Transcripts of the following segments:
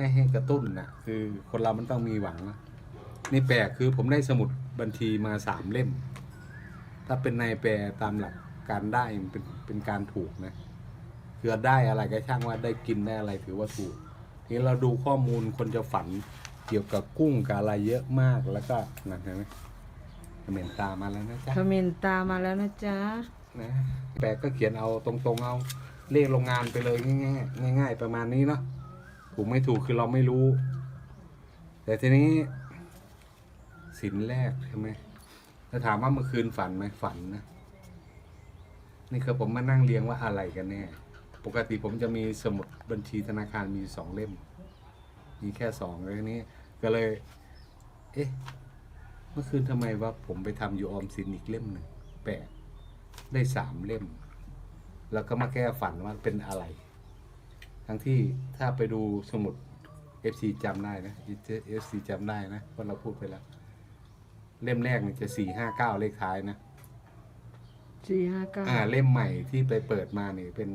ให้ให้กระตุ้นนะคือคนเรามันต้องมีหวังนะนี่แปลกคือผมได้สมุดบัญชีมาสามเล่ม ถ้าเป็นนายแปลตามหลักการได้มันเป็นเป็นการถูกนะคือได้อะไรก็ช่างว่าได้กินได้อะไรถือว่าถูกทีนี้เราดูข้อมูลคนจะฝันเกี่ยวกับกุ้งกับอะไรเยอะมากแล้วก็นั่นเห็นไหมคอมเมนต์ตามมาแล้วนะจ๊ะคอมเมนต์ตามมาแล้วนะจ๊ะนะแปลก็เขียนเอาตรงๆเอาเลขโรงงานไปเลยง่ายๆง่าย ๆ ประมาณนี้เนาะ ถูกไม่ถูกคือเราไม่รู้ แต่ทีนี้สินแรกใช่ไหมถ้าถามว่าเมื่อคืนฝันไหมฝันนะนี่คือผมมานั่งเรียงว่าอะไรกันแน่ปกติผมจะมีสมุดบัญชีธนาคารมีสองเล่ม มีแค่สองเลยนี้ ก็เลย เอ๊ะ เมื่อคืนทำไมว่าผมไปทำอยู่ออมสินอีกเล่มหนึ่งแปลกได้สามเล่ม แล้วก็มาแก้ฝันว่าเป็นอะไร ทั้งที่ถ้าไปดูสมุด FC จำได้นะ FC จำได้นะเพราะเราพูดไปแล้ว เล่มแรกเนี่ยจะสี่ห้าเก้าเลขท้ายนะ สี่ห้าเก้าอ่า เล่มใหม่ที่ไปเปิดมาเนี่ยเป็น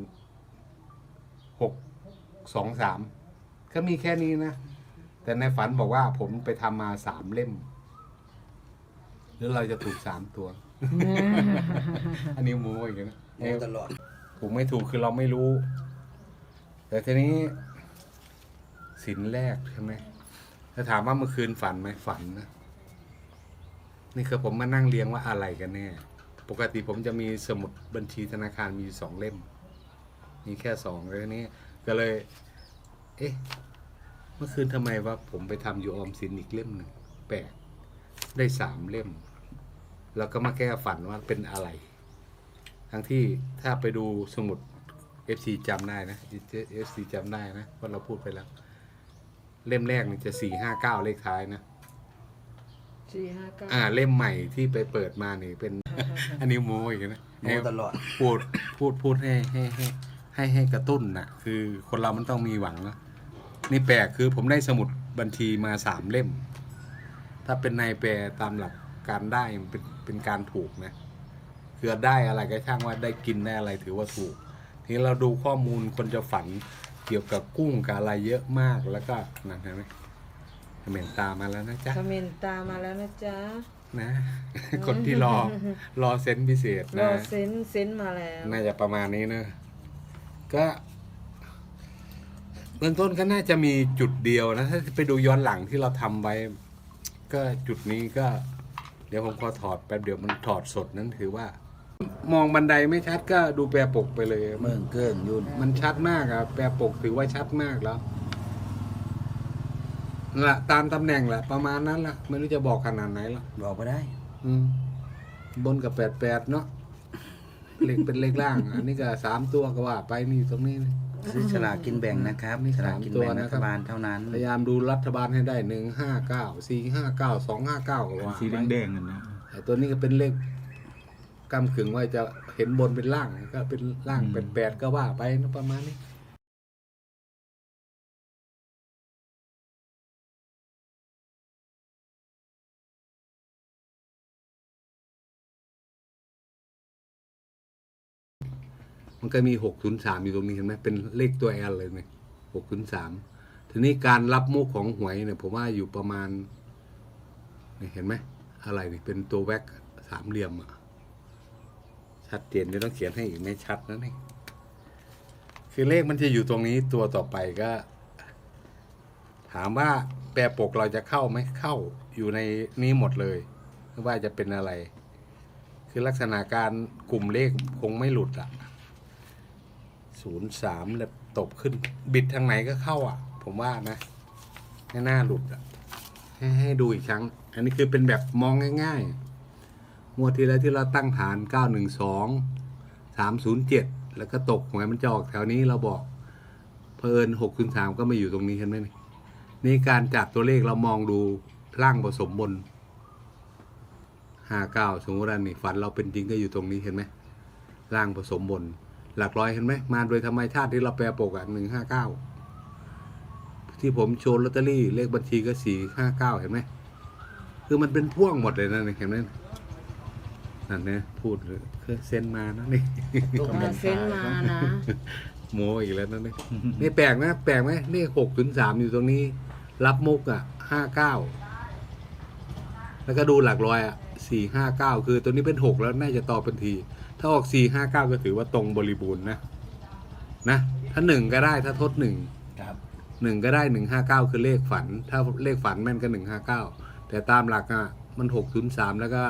หกสองสามก็มีแค่นี้นะ แต่ในฝันบอกว่าผมไปทำมาสามเล่ม หรือเราจะถูกสามตัว อันนี้มูอีกนะโอ้ตลอด ถูกไม่ถูกคือเราไม่รู้ แต่ทีนี้สินแรกใช่ไหมถ้าถามว่าเมื่อคืนฝันไหมฝันนะนี่คือผมมานั่งเรียงว่าอะไรกันแน่ ปกติผมจะมีสมุดบัญชีธนาคารมีสองเล่ม มีแค่สองเลยนี้ ก็เลย เอ๊ะ เมื่อคืนทำไมว่าผมไปทำอยู่ออมสินอีกเล่มหนึ่งแปลกได้สามเล่ม แล้วก็มาแก้ฝันว่าเป็นอะไร ทั้งที่ถ้าไปดูสมุด FC จำได้นะ FC จำได้นะเพราะเราพูดไปแล้ว เล่มแรกนี่จะสี่ห้าเก้าเลขท้ายนะสี่ห้าเก้าอ่า เล่มใหม่ที่ไปเปิดมานี่เป็น อันนี้โม้อีกนะโอ้ตลอดพูดพูดพูดให้ให้ให้ให้ให้กระตุ้นนะคือคนเรามันต้องมีหวังนะนี่แปลกคือผมได้สมุดบัญชีมาสามเล่ม ถ้าเป็นนายแปลตามหลักการได้มันเป็นเป็นการถูกนะคือได้อะไรก็ช่างว่าได้กินได้อะไรถือว่าถูกที นี้เราดูข้อมูลคนจะฝันเกี่ยวกับกุ้งกับอะไรเยอะมากแล้วก็นั่นเห็นไหมคอมเมนต์ตามมาแล้วนะจ๊ะคอมเมนต์ตามมาแล้วนะจ๊ะนะ คนที่รอรอเซนต์พิเศษรอนะเซนเซนมาแล้ว น่าจะประมาณนี้เนอะก็เบื้องต้นก็น่าจะมีจุดเดียวนะ ถ้าไปดูย้อนหลังที่เราทำไว้ ก็จุดนี้ก็ เดี๋ยวผมขอถอดแป๊บเดี๋ยวมันถอดสดนั้นถือว่า มองบันไดไม่ชัดก็ดูแปรปกไปเลยเมืองเกิ้งยุ่นมันชัดมากอะแปรปกถือว่าชัดมากแล้วนั่นแหละตามตำแหน่งแหละประมาณนั้นแหละไม่รู้จะบอกขนาดไหนหรอกบอกไปได้อืม บนกับแปดแปดเนาะเลขเป็นเลขล่าง อันนี้ก็สามตัวก็ว่าไปนี่ตรงนี้นี่ซื้อฉลากกินแบ่งนะครับนี่ฉลากกินสามตัวแบ่งนะรัครัฐบ บาลเท่านั้นพยายามดูรัฐบาลให้ได้หนึ่งห้าเก้าสี่ห้าเก้าสองห้าเก้าก็ว่าสีแดงๆนั่นนะไอ้ตัวนี้ก็เป็นเลข กำขึงว่าจะเห็นบนเป็นล่างก็เป็นล่างเป็นแปดก็ว่าไปนะประมาณนี้มันก็มีหกศูนย์สามอยู่ตรงนี้เห็นไหมเป็นเลขตัวแอลเลยเนี่ยหกศูนย์สามทีนี้การรับมุกของหวยเนี่ยผมว่าอยู่ประมาณเห็นไหมอะไรนี่เป็นตัวแว็กสามเหลี่ยมอะ ชัดเจนไม่ต้องเขียนให้อีกไม่ชัดนะนี่คือเลขมันจะอยู่ตรงนี้ตัวต่อไปก็ ถามว่าแปรปกเราจะเข้าไหมเข้าอยู่ในนี้หมดเลยไม่ว่าจะเป็นอะไร คือลักษณะการกลุ่มเลขคงไม่หลุดอะศูนย์สามแล้วตบขึ้น บิดทางไหนก็เข้าอะ ผมว่านะไม่น่าหลุดอะให้ให้ดูอีกครั้ง อันนี้คือเป็นแบบมองง่าย ๆ งวดที่แล้วที่เราตั้งฐานเก้าหนึ่านย์เจ็ดแล้วก็ตกหวยมันจะออกแถวนี้เราบอกเพอิญหกศูนย์สามก็มาอยู่ตรงนี้เห็นไหมนี่การจัดตัวเลขเรามองดูร่างผสมบนห้าเก้าสมมติว่านี่ฝันเราเป็นจริงก็อยู่ตรงนี้เห็นไหมร่างผสมบน หลักร้อยเห็นไหมมาโดยธรรมชาติที่เราแปลปกอะหนึ่งห้าเก้าที่ผมโชว์ลอตเตอรี่เลขบัญชีก็สี่ห้าเก้าเห็นไหม คือมันเป็นพ่วงหมดเลยนะนี่เห็นไหม นั่นเนี่ยพูดเลยคือเซ็นมานะนี่มาเซนมานะโมอีกแล้วนั่นนี่นี่แปลกนะแปลกไหมนี่หกถึงสามอยู่ตรงนี้ รับมุกอะห้าเก้าแล้วก็ดูหลักร้อยอะสี่ห้าเก้าคือตัวนี้เป็นหกแล้วน่าจะต่อเป็นที ถ้าออกสี่ห้าเก้าก็ถือว่าตรงบริบูรณ์นะนะถ้าหนึ่งก็ได้ถ้าทดหนึ่งครับหนึ่งก็ได้หนึ่งห้าเก้าคือเลขฝัน ถ้าเลขฝันแม่นก็หนึ่งห้าเก้าแต่ตามหลักอะมันหกศูนย์สามแล้วก็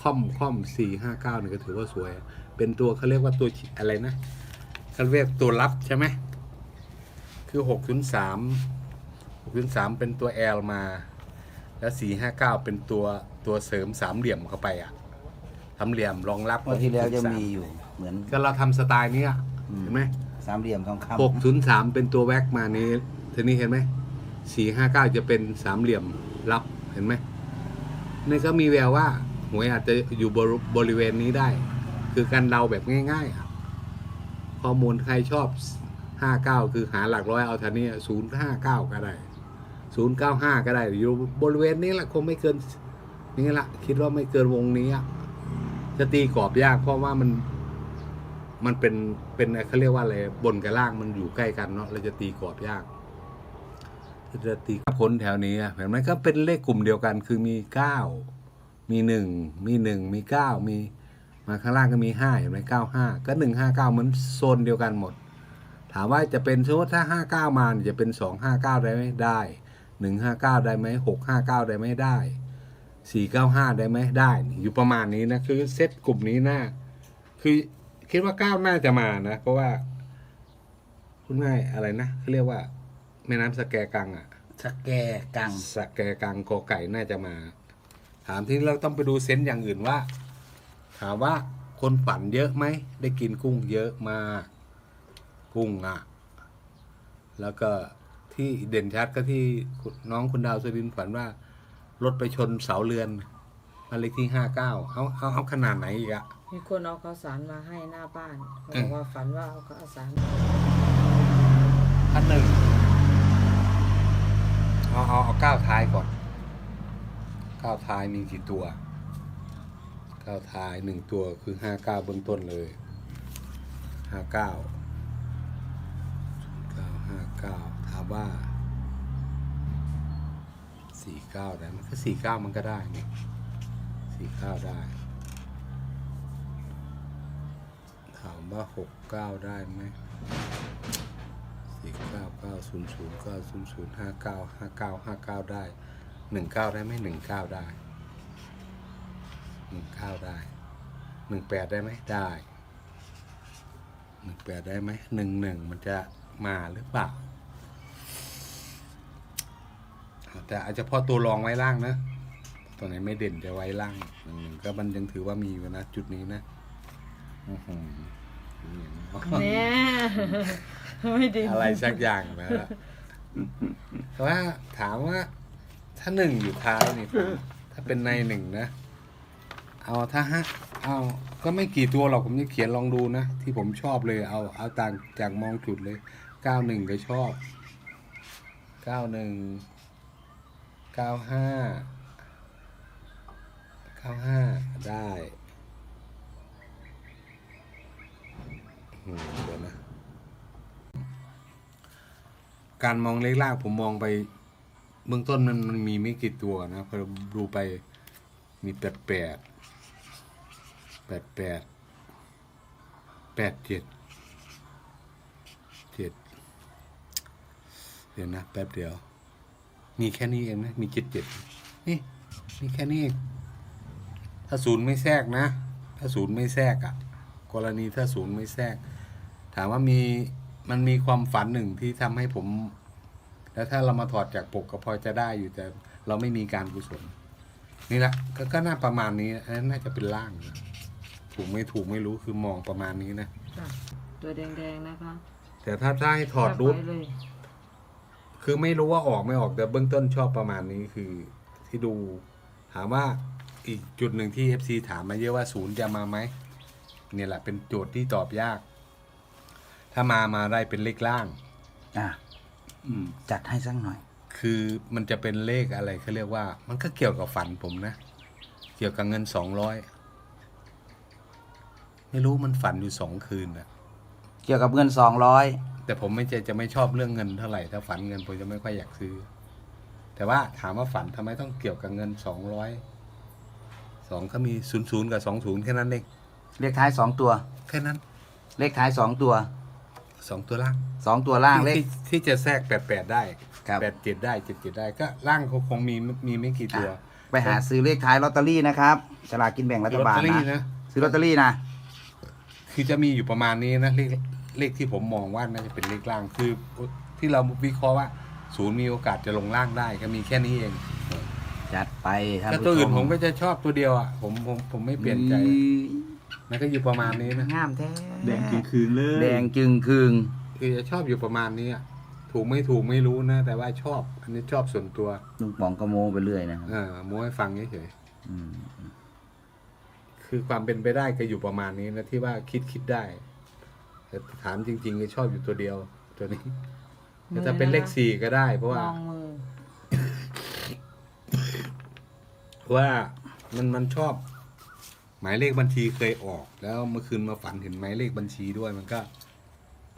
ค่อมค่อมสี่ห้าเก้าเนี่ยก็ถือว่าสวย เป็นตัวเขาเรียกว่าตัวอะไรนะเขาเรียกตัวรับใช่ไหมคือหกศูนย์สามหกศูนย์สามเป็นตัว L มา แล้วสี่ห้าเก้าเป็นตัวตัวเสริมสามเหลี่ยมเข้าไปอะสามเหลี่ยมรองรับวันที่แล้วจะมีอยู่เหมือนก็เราทำสไตล์เนี้ยอืมเห็นไหมสามเหลี่ยมทองคำหกศูนย์สามเป็นตัวแว็กมานี้ทีนี้เห็นไหมสี่ห้าเก้าจะเป็นสามเหลี่ยมรับเห็นไหมนี่ก็มีแววว่า หวยอาจจะอยู่บริบริเวณนี้ได้ คือการเดาแบบง่ายๆครับข้อมูลใครชอบห้าเก้าคือหาหลักร้อยเอาทันนี้ศูนย์ห้าเก้าก็ได้ศูนย์เก้าห้าก็ได้ อยู่บริเวณนี้แหละคงไม่เกินนี่แหละคิดว่าไม่เกินวงนี้จะตีกรอบยากเพราะว่ามันมันเป็นเป็นเขาเรียกว่าอะไรบนกับล่างมันอยู่ใกล้กันเนาะเราจะตีกรอบยากจะตีผลแถวนี้เห็นไหมก็เป็นเลขกลุ่มเดียวกันคือมีเก้า มีหนึ่งมีหนึ่งมีเก้ามีมาข้างล่างก็มีห้าเห็นไหมเก้าห้าก็หนึ่งห้าเก้าเหมือนโซนเดียวกันหมด ถามว่าจะเป็นสมมติถ้าห้าเก้ามาเนี่ยจะเป็นสองห้าเก้าได้ไหมได้หนึ่งห้าเก้าได้ไหมหกห้าเก้าได้ไหมได้สี่เก้าห้าได้ไหมได้อยู่ประมาณนี้นะคือเซตกลุ่มนี้น่าคือคิดว่าก้าวน่าจะมานะ เพราะว่าคุณง่ายอะไรนะเขาเรียกว่า แม่น้ำสแกกังอะสแกกังสแกกังกอไก่น่าจะมา ถามที่เราต้องไปดูเซนต์อย่างอื่นว่า ถามว่าคนฝันเยอะไหมได้กินกุ้งเยอะมากกุ้งอะ แล้วก็ที่เด่นชัดก็ที่คุณน้องคุณดาวสุรินทร์ฝันว่ารถไปชนเสาเรือนมานเลขที่ห้าเก้าเอาเอาเอาขนาดไหนอีกอะมีคนเอาข้าวสารมาให้หน้าบ้านเขาอืบอมกว่าฝันว่าเอาข้าวสารอันหนึ่งเอาเอาเอาก้าวท้ายก่อน ก้าวท้ายมีกี่ตัวก้าวท้ายหนึ่งตัวคือห้าเก้าเบื้องต้นเลยห้าเก้าเก้าห้าเก้าถามว่าสี่เก้าได้ไหมก็สี่เก้ามันก็ได้นี่สี่เก้าได้ ถามว่าหกเก้าได้ไหมสี่เก้าเก้าศูนย์ศูนย์เก้าศูนย์ศูนย์ห้าเก้าห้าเก้าห้าเก้าได้ หนึ่งเก้าได้ไหมหนึ่งเก้าได้หนึ่งเก้าได้หนึ่งแปดได้ไหมได้หนึ่งแปดได้ไหมหนึ่งหนึ่งมันจะมาหรือเปล่าแต่อาจจะพอตัวรองไว้ล่างนะตัวไหนไม่เด่นจะไว้ล่างหนึ่งหนึ่งก็มันยังถือว่ามีอยู่นะจุดนี้นะอื้อหือเนี่ยไม่ดีอะไรสักอย่างนะฮะแต่ว่าถามว่า ถ้าหนึ่งอยู่ท้ายนี่ถ้าเป็นในหนึ่งนะ เอาถ้าฮะเอาก็ไม่กี่ตัวหรอกผมจะเขียนลองดูนะ ที่ผมชอบเลยเอาเอาต่างจากมองจุดเลยเก้าหนึ่งก็ชอบเก้าหนึ่งเก้าห้าเก้าห้าได้เดี๋ยวนะการมองเลขล่างผมมองไป เบื้องต้นมันมันมีไม่กี่ตัวนะพอดูไปมีแปดแปดแปดแปดแปดเจ็ดเจ็ดเดี๋ยวนะ แป๊บเดียว มีแค่นี้เองนะ มีเจ็ดเจ็ดนี่มีแค่นี้เองถ้าศูนย์ไม่แทรกนะ ถ้าศูนย์ไม่แทรกอะ่ะ กรณีถ้าศูนย์ไม่แทรก ถามว่ามีมันมีความฝันหนึ่งที่ทำให้ผม แล้วถ้าเรามาถอดจากปกก็พอจะได้อยู่แต่เราไม่มีการกุศล นี่แหละกก็น่าประมาณนี้อันนั้นน่าจะเป็นล่างนะถูกไม่ถูกไม่รู้คือมองประมาณนี้นะจ้ะตัวแดงๆนะคะแต่ถ้าถ้าให้ถอดรูป จับไว้เลยคือไม่รู้ว่าออกไม่ออกแต่เบื้องต้นชอบประมาณนี้คือที่ดู ถามว่าอีกจุดหนึ่งที่ FC ถามมาเยอะว่าศูนย์จะมาไหมเนี่ยแหละเป็นโจทย์ที่ตอบยาก ถ้ามามาได้เป็นเลขล่าง อะอืม จัดให้สักหน่อย คือมันจะเป็นเลขอะไรเขาเรียกว่า มันก็เกี่ยวกับฝันผมนะ เกี่ยวกับเงินสองร้อยไม่รู้มันฝันอยู่สองคืนอะเกี่ยวกับเงินสองร้อยแต่ผมไม่จะจะไม่ชอบเรื่องเงินเท่าไหร่ถ้าฝันเงินผมจะไม่ค่อยอยากซื้อ แต่ว่าถามว่าฝันทำไมต้องเกี่ยวกับเงินสองร้อยสองเขามีศูนย์ศูนย์กับสองศูนย์แค่นั้นเองเลขท้ายสองตัว แค่นั้น เลขท้ายสองตัว สองตัวล่างสองตัวล่างเลข ที่ที่จะแทรกแปดแปดได้ครับ แปดเจ็ดได้เจ็ดเจ็ดได้ก็ล่างคงคงมีมีไม่กี่ตัวไปหาซื้อเลขท้ายลอตเตอรี่นะครับฉลากกินแบ่งรัฐบาลลอตเตอรี่นะนะซื้อลอตเตอรี่นะคือจะมีอยู่ประมาณนี้นะเลขเลขที่ผมมองว่าน่าจะเป็นเลขล่างคือที่เราวิเคราะห์ว่า ศูนย์มีโอกาสจะลงล่างได้ก็มีแค่นี้เองจัดไปท่านถ้าผู้ชมตัวอื่นผมก็จะชอบตัวเดียวอะผมผมผมไม่เปลี่ยนใจ อืม มันก็อยู่ประมาณนี้นะงามแท้แดงคืนคืนเลยแดงจึงคืงคือจะชอบอยู่ประมาณนี้อะถูกไม่ถูกไม่รู้นะ แต่ว่าชอบ อันนี้ชอบส่วนตัว ลุงป๋องกระโมไปเรื่อยนะครับเออโม้ให้ฟังเฉยอืมๆคือความเป็นไปได้ก็อยู่ประมาณนี้นะที่ว่าคิดคิดได้แต่ถามจริงๆก็ชอบอยู่ตัวเดียว ตัวนี้แต่ถ้าเป็นเลขสี่ก็ได้ เพราะมว่าองมือว่ามันมันชอบห มายเลขบัญชีเคยออก แล้วเมื่อคืนมาฝันเห็นหมายเลขบัญชีด้วยมันก็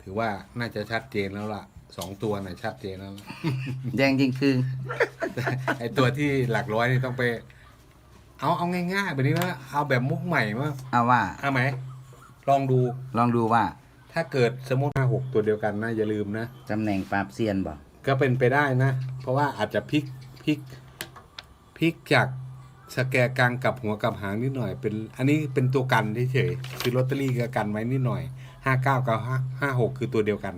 ถือว่าน่าจะชัดเจนแล้วล่ะสองตัวน่ะชัดเจนแล้วล่ะ แดงจริงคืงไอตัวที่หลักร้อยนี่ต้องไป เอาเอาง่ายๆแบบนี้ว่าเอาแบบมุกใหม่ว่าเอาว่า เอาไหมลองดู ลองดูว่าถ้าเกิดสมมติห้าหกตัวเดียวกันนะอย่าลืมนะ ตำแหน่งปราบเซียนบอกก็เป็นไปได้นะ เพราะว่าอาจจะพลิกพลิกพลิกจาก สแกร์กลางกับหัวกับหางนิดหน่อย เป็นอันนี้เป็นตัวกันเฉยๆคือลอตเตอรี่ก็กันไว้นิดหน่อยห้าเก้ากับห้าห้าหกคือตัวเดียวกัน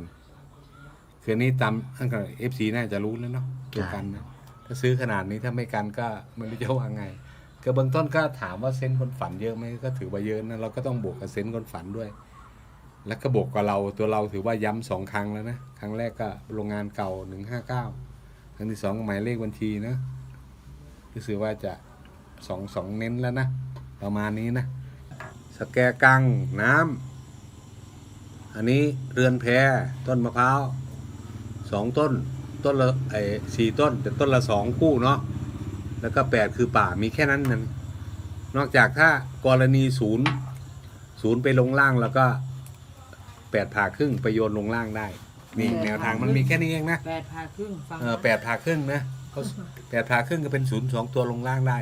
คืออันนี้ตามท่านกับเอฟซีน่าจะรู้แล้วเนาะตัวกันนะถ้าซื้อขนาดนี้ถ้าไม่กันก็ไม่รู้จะว่าไงก็เบื้องต้นก็ถามว่าเซนส์คนฝันเยอะไหมก็ถือว่าเยอะนะเราก็ต้องบวกกับเซนส์คนฝันด้วย แล้วก็บวกกับเราตัวเราถือว่าย้ำสองครั้งแล้วนะครั้งแรกก็โรงงานเก่าหนึ่งห้าเก้าครั้งที่สองก็หมายเลขบัญชีนะรู้สึกว่าจะ สองสองเน้นแล้วนะ ประมาณนี้นะ สแกกังน้ำอันนี้เรือนแพต้นมะพร้าวสองต้น ต้นละไอ้สี่ต้น แต่ต้นละสองคู่เนาะแล้วก็แปดคือป่ามีแค่นั้นนั่นนอกจากถ้ากรณีศูนย์ศูนย์ไปลงล่างแล้วก็แปดผ่าครึ่งไปโยนลงล่างได้นี่แปดแนวทางผ่าครึ่งมันมีแค่นี้เองนะแปดพาครึ่งฟังเออแปดผ่าครึ่งนะ เขาแปดผ่าครึ่งก็เป็นศูนย์สองตัวลงล่างได้